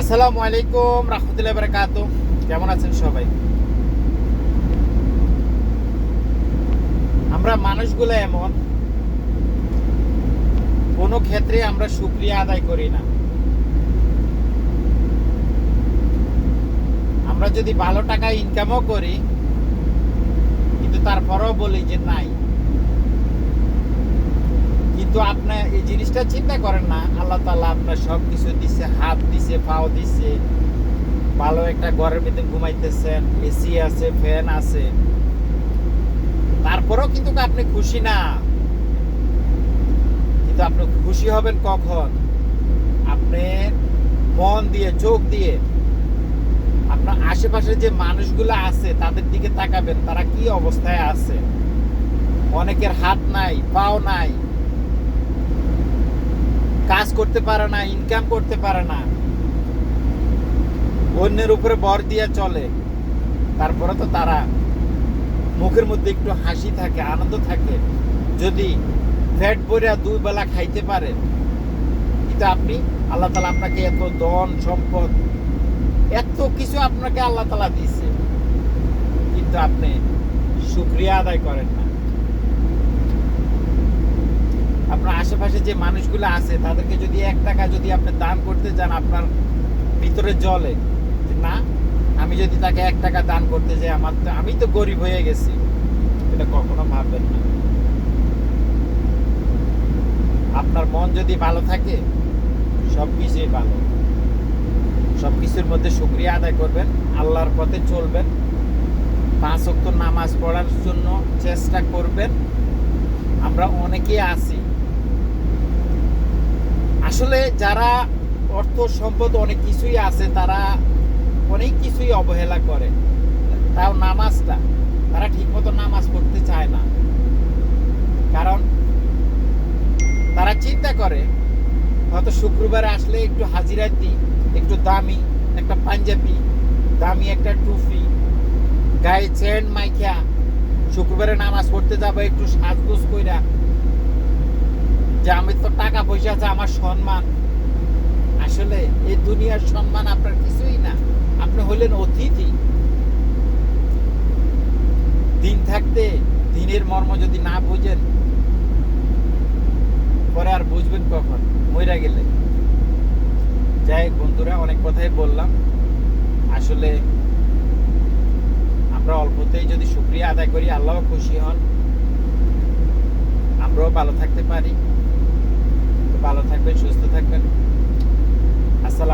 আসসালামু আলাইকুম, রহমতুল্লাহ বারাকাতু। কেমন আছেন সবাই? আমরা মানুষগুলো এমন, কোনো ক্ষেত্রে আমরা সুক্রিয়া আদায় করি না। আমরা যদি ভালো টাকা ইনকামও করি, কিন্তু তারপরেও বলি যে নাই। কিন্তু আপনি এই জিনিসটা চিন্তা করেন না, আল্লাহ তাআলা আপনার সব কিছু দিছে, হাত দিছে, পাও দিছে, ভালো একটা ঘরের ভিতরে ঘুমাইতেছেন, এসি আছে, ফ্যান আছে। তারপরেও কিন্তু আপনি খুশি না। কিন্তু আপনি খুশি হবেন কখন? আপনি মন দিয়ে, চোখ দিয়ে আপনার আশেপাশে যে মানুষগুলো আছে, তাদের দিকে তাকাবেন, তারা কি অবস্থায় আছে? অনেকের হাত নাই, পাও নাই। করতে পারে না ইনকাম করতে পারে না। অন্যের উপরে বর দিয়ে চলে, তারপরে তো তারা মুখের মধ্যে একটু হাসি থাকে, আনন্দ থাকে। যদি ফ্যাট ভরে দুই বেলা খাইতে পারে, কিন্তু আপনি, আল্লাহ তালা আপনাকে এত ধন, সম্পদ, এত কিছু আপনাকে আল্লাহ তালা দিছে। কিন্তু আপনি শুক্রিয়া আদায় করেন না আপনার আশেপাশে যে মানুষগুলো আছে, তাদেরকে যদি এক টাকা যদি আপনি দান করতে যান আপনার ভিতরে জলে না, আমি যদি তাকে এক টাকা দান করতে যাই, আমার তো, আমি তো গরিব হয়ে গেছি। এটা কখনো ভাববেন না। আপনার মন যদি ভালো থাকে, সব কিছুই ভালো। সব কিছুর মধ্যে শুক্রিয়া আদায় করবেন, আল্লাহর পথে চলবেন। পাঁচ অক্ত নামাজ পড়ার জন্য চেষ্টা করবেন। আমরা অনেকে আছি আসলে যারা অর্থ সম্পদ অনেক কিছুই আছে, তারা অনেক কিছুই অবহেলা করে। তাও নামাজটা। তারা ঠিকমতো নামাজ পড়তে চায় না। কারণ তারা চিন্তা করে, হয়তো শুক্রবারে আসলে একটু হাজিরা দিই, একটু দামি একটা পাঞ্জাবি, দামি একটা টুপি, গায়ে চেন মাইখা, শুক্রবারে নামাজ পড়তে যাব, একটু সাজগোজ কইরা যে আমি তো টাকা পয়সা আছে, আমার সম্মান। আসলে এই দুনিয়ার সম্মান আপনার কিছুই না। আপনি হলেন অতিথি। দিন থাকতে দিনের মর্ম যদি না বুঝেন, পরে আর বুঝবেন কখন? মইরা গেলে। যাই হোক বন্ধুরা, অনেক কথাই বললাম। আসলে আমরা অল্পতেই যদি শুক্রিয়া আদায় করি, আল্লাহ খুশি হন। আমরাও ভালো থাকতে পারি।